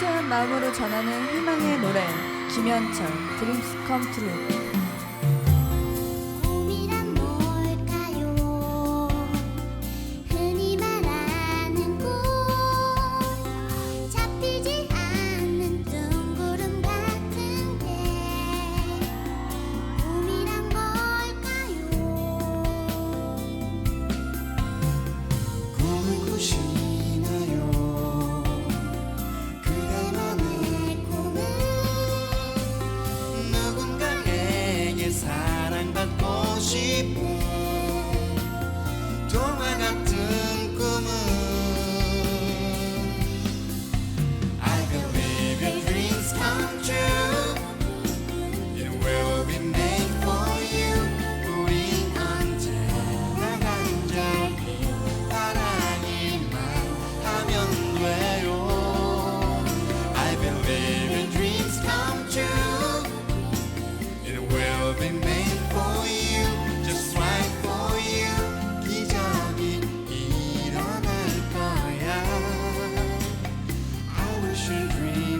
순수한 마음으로 전하는 희망의 노래 김현철 드림스 컴 트루 she should dream.